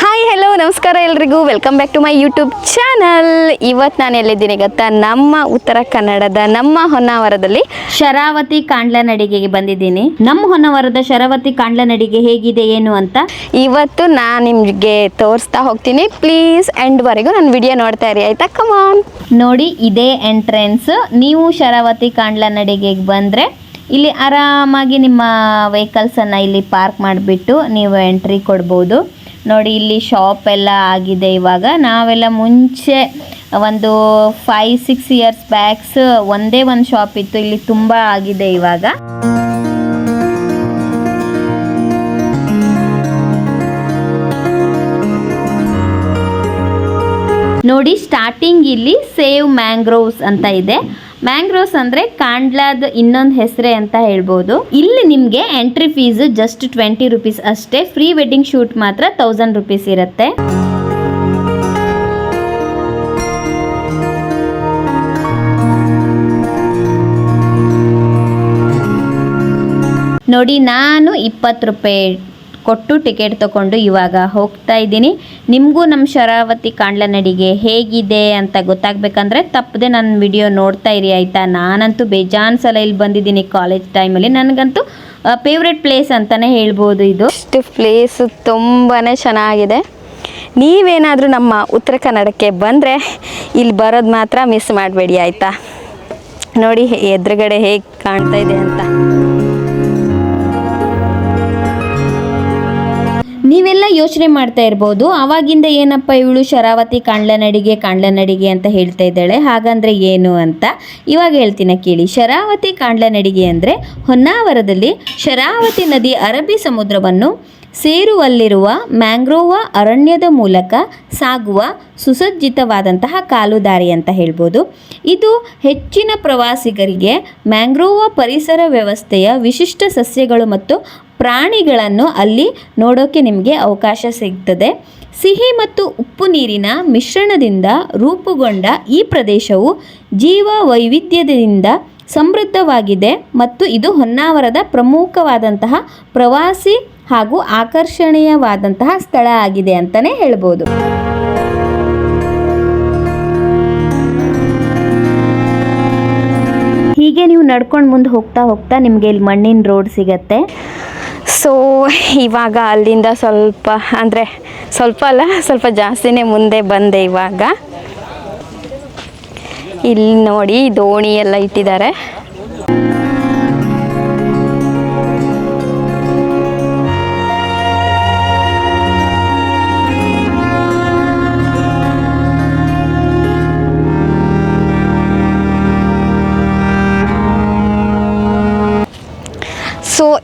Hi hello ನಮಸ್ಕಾರ ಎಲ್ರಿಗೂ. Welcome back to my YouTube channel ಇವತ್ತು ನಾನು ಎಲ್ಲಿದ್ದೀನಿ ಗೊತ್ತಾ? ನಮ್ಮ ಉತ್ತರ ಕನ್ನಡದ ನಮ್ಮ ಹೊನ್ನಾವರದಲ್ಲಿ ಶರಾವತಿ ಕಾಂಡ್ಲನಡಿಗೆಗೆ ಬಂದಿದ್ದೀನಿ. ನಮ್ಮ ಹೊನ್ನಾವರದ ಶರಾವತಿ ಕಾಂಡ್ಲನಡಿಗೆ ಹೇಗಿದೆ ಏನು ಅಂತ? ಇವತ್ತು ನಾನು ನಿಮಗೆ ತೋರಿಸ್ತಾ ಹೋಗ್ತೀನಿ. ಪ್ಲೀಸ್ ಎಂಡ್ವರೆಗೂ ನನ್ನ ವಿಡಿಯೋ ನೋಡ್ತಾ ಇರಿ ಆಯ್ತಾ? ಕಮಾನ್ ನೋಡಿ ಇದೇ ಎಂಟ್ರೆನ್ಸ್ ನೀವು ಶರಾವತಿ ಕಾಂಡ್ಲನಡಿಗೆಗೆ ಬಂದರೆ ಇಲ್ಲಿ ಆರಾಮಾಗಿ ನಿಮ್ಮ ವೆಹಿಕಲ್ಸನ್ನು ಇಲ್ಲಿ ಪಾರ್ಕ್ ಮಾಡಿಬಿಟ್ಟು ನೀವು ಎಂಟ್ರಿ ಕೊಡ್ಬೋದು. ನೋಡಿ, ಇಲ್ಲಿ ಶಾಪ್ ಎಲ್ಲ ಆಗಿದೆ ಇವಾಗ. ನಾವೆಲ್ಲ ಮುಂಚೆ ಒಂದು ಫೈವ್ ಸಿಕ್ಸ್ ಇಯರ್ಸ್ ಬ್ಯಾಕ್ಸ್ ಒಂದೇ ಒಂದು ಶಾಪ್ ಇತ್ತು. ಇಲ್ಲಿ ತುಂಬ ಆಗಿದೆ ಇವಾಗ. ನೋಡಿ ಸ್ಟಾರ್ಟಿಂಗ್ ಇಲ್ಲಿ ಸೇವ್ ಮ್ಯಾಂಗ್ರೋವ್ಸ್ ಅಂತ ಇದೆ. ಮ್ಯಾಂಗ್ರೋವ್ಸ್ ಅಂದ್ರೆ ಕಾಂಡ್ಲಾದ ಇನ್ನೊಂದು ಹೆಸರೇ ಅಂತ ಹೇಳ್ಬೋದು. ಇಲ್ಲಿ ನಿಮಗೆ entry fees just twenty rupees ಅಷ್ಟೇ. ಫ್ರೀ ವೆಡ್ಡಿಂಗ್ ಶೂಟ್ ಮಾತ್ರ ತೌಸಂಡ್ ರುಪೀಸ್ ಇರುತ್ತೆ. ನೋಡಿ, ನಾನು ಇಪ್ಪತ್ತು ರೂಪಾಯಿ ಕೊಟ್ಟು ಟಿಕೆಟ್ ತಗೊಂಡು ಇವಾಗ ಹೋಗ್ತಾ ಇದ್ದೀನಿ. ನಿಮಗೂ ನಮ್ಮ ಶರಾವತಿ ಕಾಂಡ್ಲನಡಿಗೆ ಹೇಗಿದೆ ಅಂತ ಗೊತ್ತಾಗಬೇಕಂದ್ರೆ ತಪ್ಪದೆ ನನ್ನ ವಿಡಿಯೋ ನೋಡ್ತಾ ಇರಿ ಆಯಿತಾ? ನಾನಂತೂ ಬೇಜಾನ್ ಸಲ ಇಲ್ಲಿ ಬಂದಿದ್ದೀನಿ ಕಾಲೇಜ್ ಟೈಮಲ್ಲಿ. ನನಗಂತೂ ಫೇವ್ರೆಟ್ ಪ್ಲೇಸ್ ಅಂತಲೇ ಹೇಳ್ಬೋದು ಇದು. ಇಷ್ಟು ಪ್ಲೇಸು ತುಂಬಾ ಚೆನ್ನಾಗಿದೆ. ನೀವೇನಾದರೂ ನಮ್ಮ ಉತ್ತರ ಕನ್ನಡಕ್ಕೆ ಬಂದರೆ ಇಲ್ಲಿ ಬರೋದು ಮಾತ್ರ ಮಿಸ್ ಮಾಡಬೇಡಿ ಆಯಿತಾ? ನೋಡಿ ಎದುರುಗಡೆ ಹೇಗೆ ಕಾಣ್ತಾ ಇದೆ ಅಂತ. ನೀವೆಲ್ಲ ಯೋಚನೆ ಮಾಡ್ತಾ ಇರ್ಬೋದು. ಅವಾಗಿಂದ ಏನಪ್ಪ ಇವಳು ಶರಾವತಿ ಕಾಂಡ್ಲನಡಿಗೆ ಕಾಂಡ್ಲನಡಿಗೆ ಅಂತ ಹೇಳ್ತಾ ಇದ್ದಾಳೆ. ಹಾಗಂದ್ರೆ ಏನು ಅಂತ ಇವಾಗ ಹೇಳ್ತೀನಿ ಕೇಳಿ. ಶರಾವತಿ ಕಾಂಡ್ಲನಡಿಗೆ ಅಂದರೆ ಹೊನ್ನಾವರದಲ್ಲಿ ಶರಾವತಿ ನದಿ ಅರಬ್ಬಿ ಸಮುದ್ರವನ್ನು ಸೇರುವಲ್ಲಿರುವ ಮ್ಯಾಂಗ್ರೋವ ಅರಣ್ಯದ ಮೂಲಕ ಸಾಗುವ ಸುಸಜ್ಜಿತವಾದಂತಹ ಕಾಲುದಾರಿ ಅಂತ ಹೇಳ್ಬೋದು. ಇದು ಹೆಚ್ಚಿನ ಪ್ರವಾಸಿಗರಿಗೆ ಮ್ಯಾಂಗ್ರೋವ ಪರಿಸರ ವ್ಯವಸ್ಥೆಯ ವಿಶಿಷ್ಟ ಸಸ್ಯಗಳು ಮತ್ತು ಪ್ರಾಣಿಗಳನ್ನು ಅಲ್ಲಿ ನೋಡೋಕ್ಕೆ ನಿಮಗೆ ಅವಕಾಶ ಸಿಗ್ತದೆ. ಸಿಹಿ ಮತ್ತು ಉಪ್ಪು ನೀರಿನ ಮಿಶ್ರಣದಿಂದ ರೂಪುಗೊಂಡ ಈ ಪ್ರದೇಶವು ಜೀವ ವೈವಿಧ್ಯದಿಂದ ಸಮೃದ್ಧವಾಗಿದೆ ಮತ್ತು ಇದು ಹೊನ್ನಾವರದ ಪ್ರಮುಖವಾದಂತಹ ಪ್ರವಾಸಿ ಹಾಗೂ ಆಕರ್ಷಣೀಯವಾದಂತಹ ಸ್ಥಳ ಆಗಿದೆ ಅಂತಲೇ ಹೇಳ್ಬೋದು. ಹೀಗೆ ನೀವು ನಡ್ಕೊಂಡು ಮುಂದೆ ಹೋಗ್ತಾ ಹೋಗ್ತಾ ನಿಮಗೆ ಇಲ್ಲಿ ಮಣ್ಣಿನ ರೋಡ್ ಸಿಗತ್ತೆ. ಸೊ ಇವಾಗ ಅಲ್ಲಿಂದ ಸ್ವಲ್ಪ, ಅಂದರೆ ಸ್ವಲ್ಪ ಅಲ್ಲ, ಸ್ವಲ್ಪ ಜಾಸ್ತಿನೇ ಮುಂದೆ ಬಂದೆ ಇವಾಗ. ಇಲ್ಲಿ ನೋಡಿ, ದೋಣಿ ಎಲ್ಲ ಇಟ್ಟಿದ್ದಾರೆ.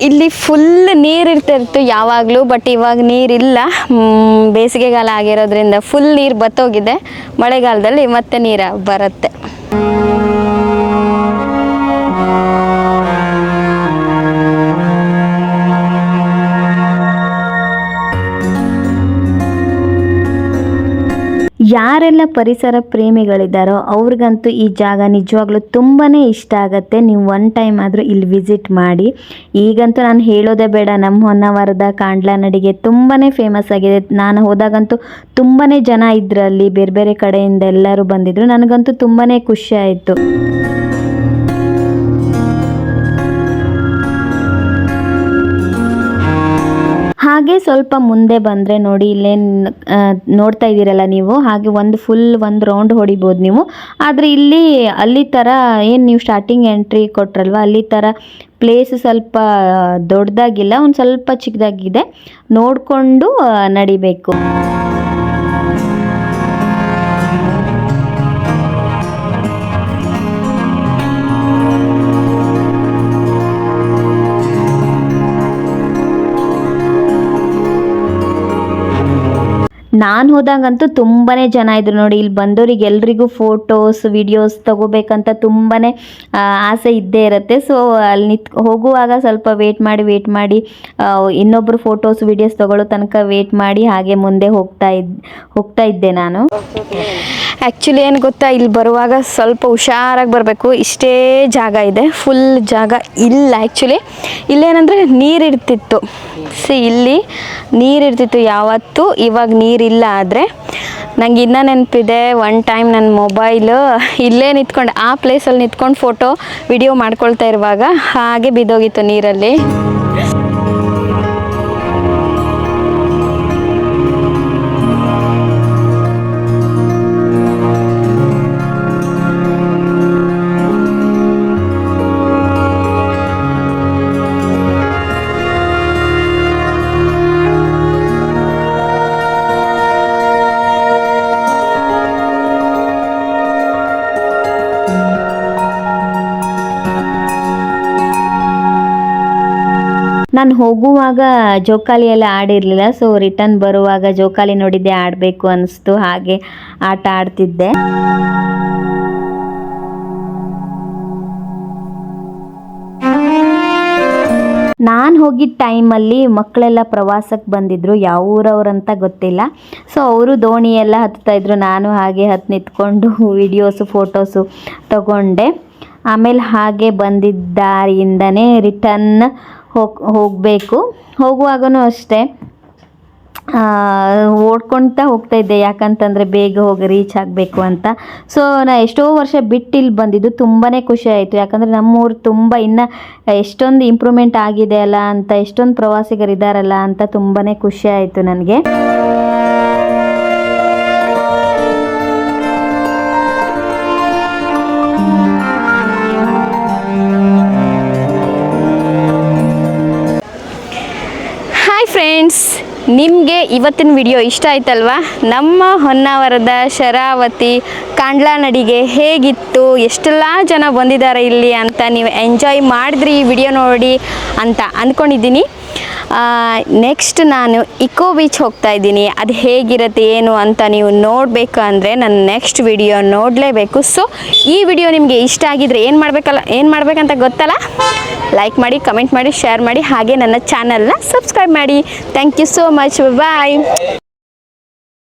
ಇಲ್ಲಿ ಫುಲ್ ನೀರು ಇರ್ತಿತ್ತು ಯಾವಾಗಲೂ ಬಟ್ ಇವಾಗ ನೀರಿಲ್ಲ ಬೇಸಿಗೆಗಾಲ ಆಗಿರೋದ್ರಿಂದ ಫುಲ್ ನೀರು ಬತ್ತೋಗಿದೆ. ಮಳೆಗಾಲದಲ್ಲಿ ಮತ್ತೆ ನೀರು ಬರುತ್ತೆ. ಯಾರೆಲ್ಲ ಪರಿಸರ ಪ್ರೇಮಿಗಳಿದ್ದಾರೋ ಅವ್ರಿಗಂತೂ ಈ ಜಾಗ ನಿಜವಾಗ್ಲೂ ತುಂಬಾ ಇಷ್ಟ ಆಗುತ್ತೆ. ನೀವು ಒನ್ ಟೈಮ್ ಆದರೂ ಇಲ್ಲಿ ವಿಸಿಟ್ ಮಾಡಿ. ಈಗಂತೂ ನಾನು ಹೇಳೋದೇ ಬೇಡ, ನಮ್ಮ ಹೊನ್ನಾವರದ ಕಾಂಡ್ಲನಡಿಗೆ ತುಂಬಾ ಫೇಮಸ್ ಆಗಿದೆ. ನಾನು ಹೋದಾಗಂತೂ ತುಂಬಾ ಜನ ಇದ್ರಲ್ಲಿ ಬೇರೆ ಬೇರೆ ಕಡೆಯಿಂದ ಎಲ್ಲರೂ ಬಂದಿದ್ರು. ನನಗಂತೂ ತುಂಬಾ ಖುಷಿ ಆಯಿತು. ಹಾಗೆ ಸ್ವಲ್ಪ ಮುಂದೆ ಬಂದರೆ ನೋಡಿ ಇಲ್ಲೇ ನೋಡ್ತಾ ಇದ್ದೀರಲ್ಲ ನೀವು. ಹಾಗೆ ಒಂದು ಫುಲ್ ಒಂದು ರೌಂಡ್ ಹೊಡಿಬೋದು ನೀವು. ಆದರೆ ಇಲ್ಲಿ, ಅಲ್ಲಿ ಥರ ಏನು ನೀವು ಸ್ಟಾರ್ಟಿಂಗ್ ಎಂಟ್ರಿ ಕೊಟ್ರಲ್ವ, ಅಲ್ಲಿ ಥರ ಪ್ಲೇಸ್ ಸ್ವಲ್ಪ ದೊಡ್ಡದಾಗಿಲ್ಲ, ಒಂದು ಸ್ವಲ್ಪ ಚಿಕ್ಕದಾಗಿದೆ. ನೋಡಿಕೊಂಡು ನಡಿಬೇಕು. ನಾನು ಹೋದಾಗಂತೂ ತುಂಬಾ ಜನ ಇದ್ರು ನೋಡಿ, ಇಲ್ಲಿ ಬಂದವ್ರಿಗೆ ಎಲ್ರಿಗೂ ಫೋಟೋಸ್ ವಿಡಿಯೋಸ್ ತಗೋಬೇಕಂತ ತುಂಬಾ ಆಸೆ ಇದ್ದೇ ಇರುತ್ತೆ. ಸೊ ಅಲ್ಲಿ ನಿತ್ ಹೋಗುವಾಗ ಸ್ವಲ್ಪ ವೇಟ್ ಮಾಡಿ ವೇಟ್ ಮಾಡಿ ಇನ್ನೊಬ್ರು ಫೋಟೋಸ್ ವಿಡಿಯೋಸ್ ತಗೊಳ್ಳೋ ತನಕ ವೇಟ್ ಮಾಡಿ, ಹಾಗೆ ಮುಂದೆ ಹೋಗ್ತಾ ಇದ್, ಹೋಗ್ತಾ ಇದ್ದೆ ನಾನು. ಆ್ಯಕ್ಚುಲಿ ಏನು ಗೊತ್ತಾ? ಇಲ್ಲಿ ಬರುವಾಗ ಸ್ವಲ್ಪ ಹುಷಾರಾಗಿ ಬರಬೇಕು. ಇಷ್ಟೇ ಜಾಗ ಇದೆ. ಫುಲ್ ಜಾಗ ಇಲ್ಲ ಆ್ಯಕ್ಚುಲಿ ಇಲ್ಲೇನಂದರೆ ನೀರಿರ್ತಿತ್ತು ಸಿ ಇಲ್ಲಿ ನೀರಿರ್ತಿತ್ತು ಯಾವತ್ತೂ. ಇವಾಗ ನೀರಿಲ್ಲ ಆದರೆ. ನಂಗೆ ಇನ್ನೂ ನೆನಪಿದೆ. ಒನ್ ಟೈಮ್ ನನ್ನ ಮೊಬೈಲು ಇಲ್ಲೇ ನಿಂತ್ಕೊಂಡು. ಆ ಪ್ಲೇಸಲ್ಲಿ ನಿಂತ್ಕೊಂಡು ಫೋಟೋ ವಿಡಿಯೋ ಮಾಡ್ಕೊಳ್ತಾ ಇರುವಾಗ ಹಾಗೆ ಬಿದ್ದೋಗಿತ್ತು ನೀರಲ್ಲಿ. ನಾನು ಹೋಗುವಾಗ ಜೋಕಾಲಿ ಎಲ್ಲ ಆಡಿರಲಿಲ್ಲ ಸೊ ರಿಟರ್ನ್ ಬರುವಾಗ ಜೋಕಾಲಿ ನೋಡಿದ್ದೆ ಆಡಬೇಕು ಅನಿಸ್ತು, ಹಾಗೆ ಆಟ ಆಡ್ತಿದ್ದೆ. ನಾನು ಹೋಗಿದ್ದ ಟೈಮಲ್ಲಿ ಮಕ್ಕಳೆಲ್ಲ ಪ್ರವಾಸಕ್ಕೆ ಬಂದಿದ್ರು, ಯಾವ ಊರವ್ರಂತ ಗೊತ್ತಿಲ್ಲ. ಸೊ ಅವರು ದೋಣಿ ಎಲ್ಲ ಹತ್ತಾ ಇದ್ರು, ನಾನು ಹಾಗೆ ಹತ್ತು ನಿಂತ್ಕೊಂಡು ವಿಡಿಯೋಸು ಫೋಟೋಸು ತಗೊಂಡೆ. ಆಮೇಲೆ ಹಾಗೆ ಬಂದಿದ್ದ ದಾರಿಯಿಂದನೇ ರಿಟರ್ನ್ ಹೋಗ್ ಹೋಗಬೇಕು. ಹೋಗುವಾಗನೂ ಅಷ್ಟೇ. ಓಡ್ಕೊಳ್ತಾ ಹೋಗ್ತಾ ಇದ್ದೆ. ಯಾಕಂತಂದರೆ ಬೇಗ ಹೋಗಿ ರೀಚ್ ಆಗಬೇಕು ಅಂತ. ಸೊ ನಾ ಎಷ್ಟೋ ವರ್ಷ ಬಿಟ್ಟು ಇಲ್ಲಿ ಬಂದಿದ್ದು. ತುಂಬಾ ಖುಷಿ ಆಯಿತು. ಯಾಕಂದರೆ ನಮ್ಮೂರು ತುಂಬ ಇನ್ನು ಎಷ್ಟೊಂದು ಇಂಪ್ರೂವ್ಮೆಂಟ್ ಆಗಿದೆ ಅಲ್ಲ ಅಂತ, ಎಷ್ಟೊಂದು ಪ್ರವಾಸಿಗರು ಇದ್ದಾರಲ್ಲ ಅಂತ ತುಂಬಾ ಖುಷಿ ಆಯಿತು ನನಗೆ. ನಿಮಗೆ ಇವತ್ತಿನ ವಿಡಿಯೋ ಇಷ್ಟ ಆಯ್ತಲ್ವಾ? ನಮ್ಮ ಹೊನ್ನಾವರದ ಶರಾವತಿ ಕಾಂಡ್ಲಾ ನಡಿಗೆ ಹೇಗಿತ್ತು? ಎಷ್ಟೆಲ್ಲ ಜನ ಬಂದಿದ್ದಾರೆ ಇಲ್ಲಿ ಅಂತ ನೀವು ಎಂಜಾಯ್ ಮಾಡಿದ್ರಿ ಈ ವಿಡಿಯೋ ನೋಡಿ ಅಂತ ಅಂದ್ಕೊಂಡಿದ್ದೀನಿ. ನೆಕ್ಸ್ಟ್ ನಾನು ಇಕೋ ಬೀಚ್ ಹೋಗ್ತಾ ಇದ್ದೀನಿ. ಅದು ಹೇಗಿರುತ್ತೆ, ಏನು ಅಂತ ನೀವು ನೋಡಬೇಕು ಅಂದರೆ ನನ್ನ ನೆಕ್ಸ್ಟ್ ವಿಡಿಯೋ ನೋಡಲೇಬೇಕು. ಸೊ ಈ ವಿಡಿಯೋ ನಿಮಗೆ ಇಷ್ಟ ಆಗಿದ್ರೆ ಏನು ಮಾಡಬೇಕಲ್ಲ, ಏನು ಮಾಡಬೇಕಂತ ಗೊತ್ತಲ್ಲ? ಲೈಕ್ ಮಾಡಿ ಕಮೆಂಟ್ ಮಾಡಿ ಶೇರ್ ಮಾಡಿ, ಹಾಗೆ ನನ್ನ ಚಾನಲ್ನ ಸಬ್ಸ್ಕ್ರೈಬ್ ಮಾಡಿ. Thank you so much bye